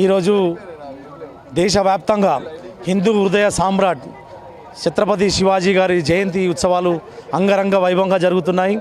ఈరోజు దేశవ్యాప్తంగా హిందూ హృదయ సామ్రాట్ ఛత్రపతి శివాజీ గారి జయంతి ఉత్సవాలు అంగరంగ వైభవంగా జరుగుతున్నాయి.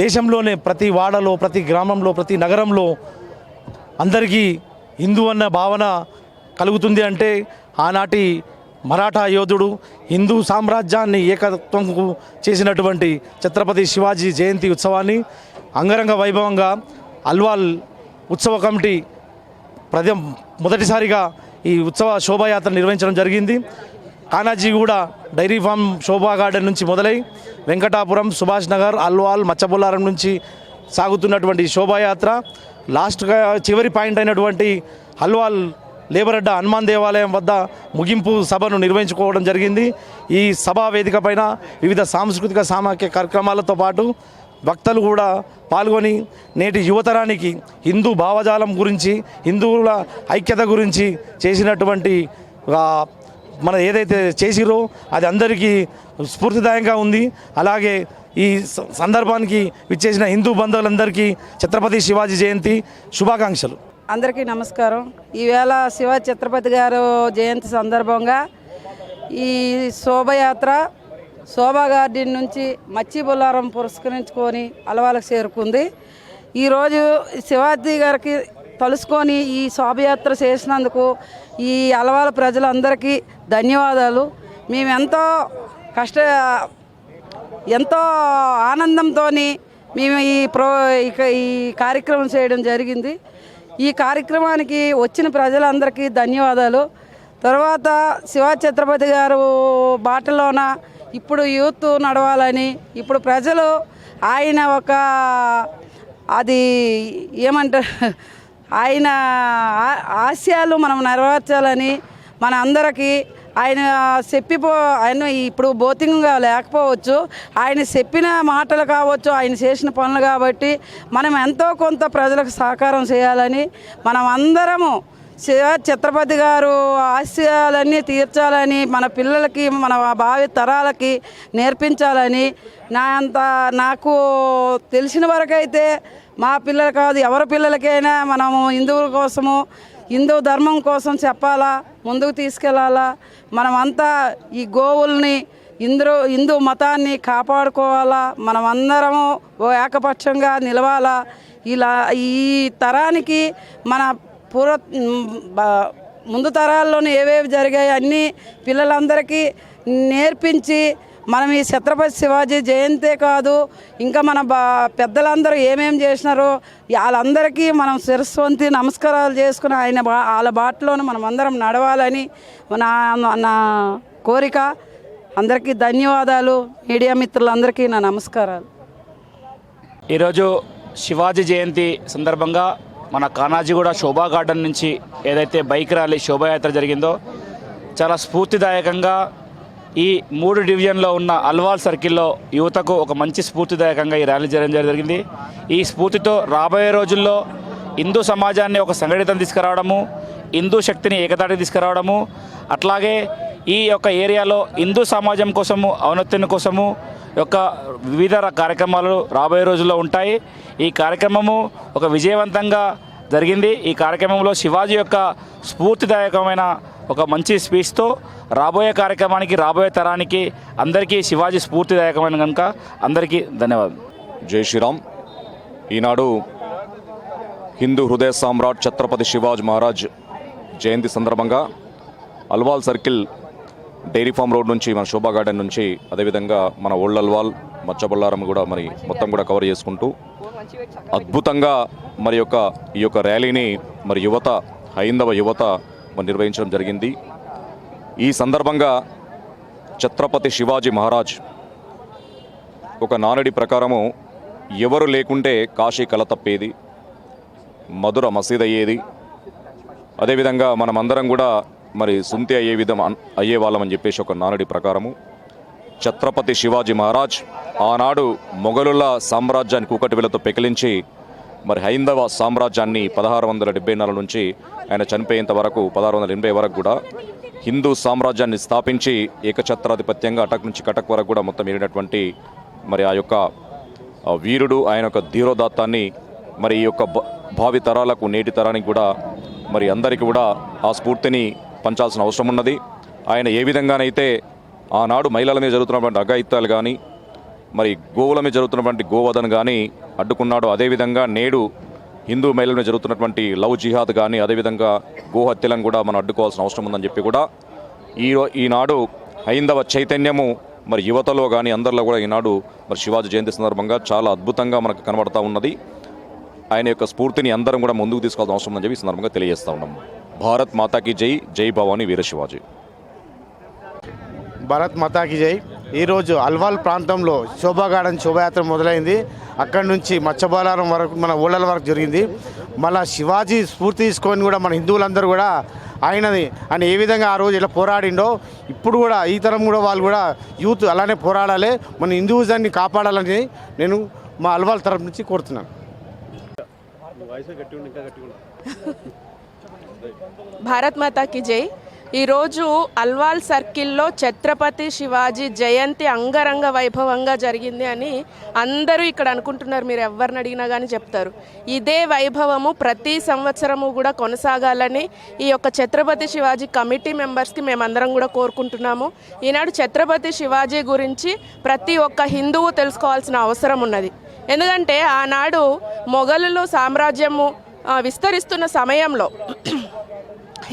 దేశంలోనే ప్రతి వాడలో ప్రతి గ్రామంలో ప్రతి నగరంలో అందరికీ హిందూ అన్న భావన కలుగుతుంది అంటే ఆనాటి మరాఠా యోధుడు హిందూ సామ్రాజ్యాన్ని ఏకత్వంకు చేసినటువంటి ఛత్రపతి శివాజీ జయంతి ఉత్సవాన్ని అంగరంగ వైభవంగా అల్వాల్ ఉత్సవ కమిటీ ప్రతి మొదటిసారిగా ఈ ఉత్సవ శోభాయాత్ర నిర్వహించడం జరిగింది. Kanajiguda dairy farm Shobha garden నుంచి మొదలై వెంకటాపురం సుభాష్ నగర్ అల్వాల్ మచ్చబొల్లారం నుంచి సాగుతున్నటువంటి శోభాయాత్ర లాస్ట్గా చివరి పాయింట్ అయినటువంటి హల్వాల్ లేబరడ్డ హనుమాన్ దేవాలయం వద్ద ముగింపు సభను నిర్వహించుకోవడం జరిగింది. ఈ సభా వేదిక పైన వివిధ సాంస్కృతిక సామాఖ్య కార్యక్రమాలతో పాటు భక్తులు కూడా పాల్గొని నేటి యువతరానికి హిందూ భావజాలం గురించి హిందువుల ఐక్యత గురించి చేసినటువంటి మన ఏదైతే చేసిరో అది అందరికీ స్ఫూర్తిదాయంగా ఉంది. అలాగే ఈ స- సందర్భానికి విచ్చేసిన హిందూ బంధువులందరికీ ఛత్రపతి శివాజీ జయంతి శుభాకాంక్షలు. అందరికీ నమస్కారం. ఈవేళ శివ ఛత్రపతి గారు జయంతి సందర్భంగా ఈ శోభయాత్ర శోభా గార్డెన్ నుంచి మచ్చి బొల్లారం పురస్కరించుకొని అలవాలకు చేరుకుంది. ఈరోజు శివాజీ గారికి తలుసుకొని ఈ శోభయాత్ర చేసినందుకు ఈ అలవాల ప్రజలందరికీ ధన్యవాదాలు. మేమెంతో కష్ట ఎంతో ఆనందంతో మేము ఈ ప్రో ఈ కార్యక్రమం చేయడం జరిగింది. ఈ కార్యక్రమానికి వచ్చిన ప్రజలందరికీ ధన్యవాదాలు. తర్వాత శివా ఛత్రపతి గారు బాటలోన ఇప్పుడు యూత్ నడవాలని ఇప్పుడు ప్రజలు ఆయన ఒక అది ఏమంటారు ఆయన ఆశయాలు మనం నెరవేర్చాలని మన అందరికీ ఆయన చెప్పిపో ఆయన ఇప్పుడు బోతింగ్గా లేకపోవచ్చు ఆయన చెప్పిన మాటలు కావచ్చు ఆయన చేసిన పనులు కాబట్టి మనం ఎంతో కొంత ప్రజలకు సహకారం చేయాలని మనం అందరము ఛత్రపతి గారు ఆశయాలన్నీ తీర్చాలని మన పిల్లలకి మన భావి తరాలకి నేర్పించాలని నా అంత నాకు తెలిసిన వరకైతే మా పిల్లలు కాదు ఎవరి పిల్లలకైనా మనము హిందువుల కోసము హిందూ ధర్మం కోసం చెప్పాలా ముందుకు తీసుకెళ్ళాలా మనమంతా ఈ గోవుల్ని ఇంద్రు హిందూ మతాన్ని కాపాడుకోవాలా మనం అందరము ఓ ఏకపక్షంగా నిలవాలా ఇలా ఈ తరానికి మన పూర్వ ముందు తరాల్లోనే ఏవేవి జరిగాయి అన్నీ పిల్లలందరికీ నేర్పించి మనం ఈ ఛత్రపతి శివాజీ జయంతే కాదు ఇంకా మన బా పెద్దలందరూ ఏమేమి చేసినారో వాళ్ళందరికీ మనం శిరస్వంతి నమస్కారాలు చేసుకుని ఆయన బా వాళ్ళ బాటలోనే మనం అందరం నడవాలని నా నా కోరిక. అందరికీ ధన్యవాదాలు. మీడియా మిత్రులందరికీ నా నమస్కారాలు. ఈరోజు శివాజీ జయంతి సందర్భంగా మన కానాజీగూడ శోభా గార్డెన్ నుంచి ఏదైతే బైక్ ర్యాలీ శోభాయాత్ర జరిగిందో చాలా స్ఫూర్తిదాయకంగా ఈ మూడు డివిజన్లో ఉన్న అల్వాల్ సర్కిల్లో యువతకు ఒక మంచి స్ఫూర్తిదాయకంగా ఈ ర్యాలీ జరగడం జరిగింది. ఈ స్ఫూర్తితో రాబోయే రోజుల్లో హిందూ సమాజాన్ని ఒక సంఘటితం తీసుకురావడము హిందూ శక్తిని ఏకతాటికి తీసుకురావడము అట్లాగే ఈ యొక్క ఏరియాలో హిందూ సమాజం కోసము ఔన్నత్యం కోసము యొక్క వివిధ కార్యక్రమాలు రాబోయే రోజుల్లో ఉంటాయి. ఈ కార్యక్రమము ఒక విజయవంతంగా జరిగింది. ఈ కార్యక్రమంలో శివాజీ యొక్క స్ఫూర్తిదాయకమైన ఒక మంచి స్పీచ్తో రాబోయే కార్యక్రమానికి రాబోయే తరానికి అందరికీ శివాజీ స్ఫూర్తిదాయకమైన కనుక అందరికీ ధన్యవాదాలు జై శ్రీరామ్. ఈనాడు హిందూ హృదయ సామ్రాట్ ఛత్రపతి శివాజ్ మహారాజ్ జయంతి సందర్భంగా Alwal circle dairy farm road నుంచి మన శోభా గార్డెన్ నుంచి అదేవిధంగా మన ఓళ్ళల్వాల్ అల్వాల్ మచ్చబొల్లారం కూడా మరి మొత్తం కూడా కవర్ చేసుకుంటూ అద్భుతంగా మరి యొక్క ఈ యొక్క ర్యాలీని మరి యువత హైందవ యువత మరి నిర్వహించడం జరిగింది. ఈ సందర్భంగా ఛత్రపతి శివాజీ మహారాజ్ ఒక నానుడి ప్రకారము ఎవరు లేకుంటే కాశీ కల తప్పేది మధుర మసీద్ అయ్యేది అదేవిధంగా మనమందరం కూడా మరి సుంతి అయ్యే విధం అన్- అయ్యే వాళ్ళమని చెప్పేసి ఒక నానుడి ప్రకారము. ఛత్రపతి శివాజీ మహారాజ్ ఆనాడు మొఘలుల సామ్రాజ్యాన్ని కూకటివేలతో పెకిలించి మరి హైందవ సామ్రాజ్యాన్ని పదహారు వందల డెబ్బై నాలుగు నుంచి ఆయన చనిపోయేంత వరకు పదహారు వందల ఎనభై వరకు కూడా హిందూ సామ్రాజ్యాన్ని స్థాపించి ఏకఛత్రాధిపత్యంగా అటక్ నుంచి కటక్ వరకు కూడా మొత్తం ఏరినటువంటి మరి ఆ యొక్క వీరుడు ఆయన యొక్క ధీరోదాత్తాన్ని మరి ఈ యొక్క భ- భావి తరాలకు నేటి తరానికి కూడా మరి అందరికీ కూడా ఆ స్ఫూర్తిని పంచాల్సిన అవసరం ఉన్నది. ఆయన ఏ విధంగానైతే ఆనాడు మహిళల మీద జరుగుతున్నటువంటి అఘాయిత్యాలు కానీ మరి గోవుల మీద జరుగుతున్నటువంటి గోవధను కానీ అడ్డుకున్నాడు అదేవిధంగా నేడు హిందూ మహిళల మీద జరుగుతున్నటువంటి లవ్ జిహాద్ కానీ అదేవిధంగా గోహత్యలను కూడా మనం అడ్డుకోవాల్సిన అవసరం ఉందని చెప్పి కూడా ఈ ఈనాడు హైందవ చైతన్యము మరి యువతలో కానీ అందరిలో కూడా ఈనాడు మరి శివాజీ జయంతి సందర్భంగా చాలా అద్భుతంగా మనకు కనబడతా ఉన్నది. ఆయన యొక్క స్ఫూర్తిని అందరం కూడా ముందుకు తీసుకోవాల్సిన అవసరం ఉందని చెప్పి ఈ సందర్భంగా తెలియజేస్తా ఉన్నాము భారత్ మాతాకి జై జై భవానీ వీర శివాజీ భారత్ మాతాకి జై ఈరోజు అల్వాల్ ప్రాంతంలో శోభాగార్డెన్ శోభాయాత్ర మొదలైంది. అక్కడి నుంచి మత్స్యబలారం వరకు మన ఊళ్ళల వరకు జరిగింది. మళ్ళా శివాజీ స్ఫూర్తి తీసుకొని కూడా మన హిందువులందరూ కూడా ఆయనది ఆయన ఏ విధంగా ఆ రోజు ఇలా పోరాడిండో ఇప్పుడు కూడా ఈ తరం కూడా వాళ్ళు కూడా యూత్ అలానే పోరాడాలి. మన హిందూజాన్ని కాపాడాలని నేను మా అల్వాల్ తరపు నుంచి కోరుతున్నాను. భారత్ మాతాకి జై. ఈరోజు అల్వాల్ సర్కిల్లో ఛత్రపతి శివాజీ జయంతి అంగరంగ వైభవంగా జరిగింది అని అందరూ ఇక్కడ అనుకుంటున్నారు. మీరు ఎవరిని అడిగినా కానీ చెప్తారు. ఇదే వైభవము ప్రతి సంవత్సరము కూడా కొనసాగాలని ఈ యొక్క ఛత్రపతి శివాజీ కమిటీ మెంబర్స్కి మేమందరం కూడా కోరుకుంటున్నాము. ఈనాడు ఛత్రపతి శివాజీ గురించి ప్రతి ఒక్క హిందువు తెలుసుకోవాల్సిన అవసరం ఉన్నది. ఎందుకంటే ఆనాడు మొఘలులు సామ్రాజ్యము విస్తరిస్తున్న సమయంలో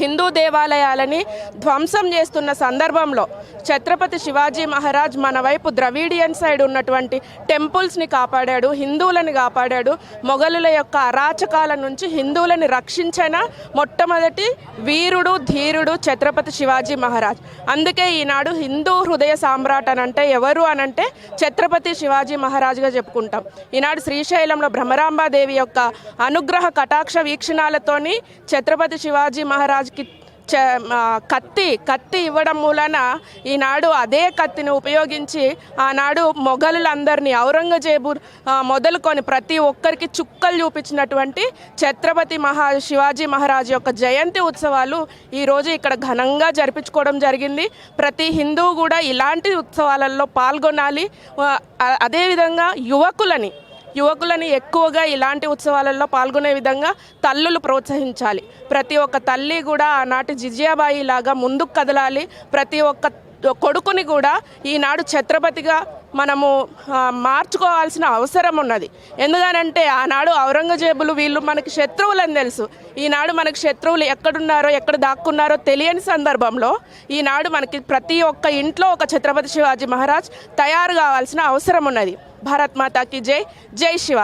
హిందూ దేవాలయాలని ధ్వంసం చేస్తున్న సందర్భంలో ఛత్రపతి శివాజీ మహారాజ్ మన వైపు ద్రవిడియన్ సైడ్ ఉన్నటువంటి టెంపుల్స్ని కాపాడాడు హిందువులని కాపాడాడు. మొఘలుల యొక్క అరాచకాల నుంచి హిందువులని రక్షించిన మొట్టమొదటి వీరుడు ధీరుడు ఛత్రపతి శివాజీ మహారాజ్. అందుకే ఈనాడు హిందూ హృదయ సామ్రాట్ అని అంటే ఎవరు అనంటే ఛత్రపతి శివాజీ మహారాజ్గా చెప్పుకుంటాం. ఈనాడు శ్రీశైలంలో భ్రమరాంబాదేవి యొక్క అనుగ్రహ కటాక్ష వీక్షణాలతోని ఛత్రపతి శివాజీ మహారాజ్ చ కత్తి కత్తి ఇవ్వడం మూలన ఈనాడు అదే కత్తిని ఉపయోగించి ఆనాడు మొఘలులందరినీ ఔరంగజేబు మొదలుకొని ప్రతి ఒక్కరికి చుక్కలు చూపించినటువంటి ఛత్రపతి మహా శివాజీ మహారాజ్ యొక్క జయంతి ఉత్సవాలు ఈరోజు ఇక్కడ ఘనంగా జరిపించుకోవడం జరిగింది. ప్రతి హిందువు కూడా ఇలాంటి ఉత్సవాలలో పాల్గొనాలి. అదేవిధంగా యువకులని యువకులని ఎక్కువగా ఇలాంటి ఉత్సవాలలో పాల్గొనే విధంగా తల్లులు ప్రోత్సహించాలి. ప్రతి ఒక్క తల్లి కూడా ఆనాటి జిజియాబాయి లాగా ముందుకు కదలాలి. ప్రతి ఒక్క కొడుకుని కూడా ఈనాడు ఛత్రపతిగా మనము మార్చుకోవాల్సిన అవసరం ఉన్నది. ఎందుకనంటే ఆనాడు ఔరంగజేబులు వీళ్ళు మనకి శత్రువులని తెలుసు. ఈనాడు మనకి శత్రువులు ఎక్కడున్నారో ఎక్కడ దాక్కున్నారో తెలియని సందర్భంలో ఈనాడు మనకి ప్రతి ఒక్క ఇంట్లో ఒక ఛత్రపతి శివాజీ మహారాజ్ తయారు కావాల్సిన అవసరం ఉన్నది. భారత్ మాతాకి జై జై శివాజీ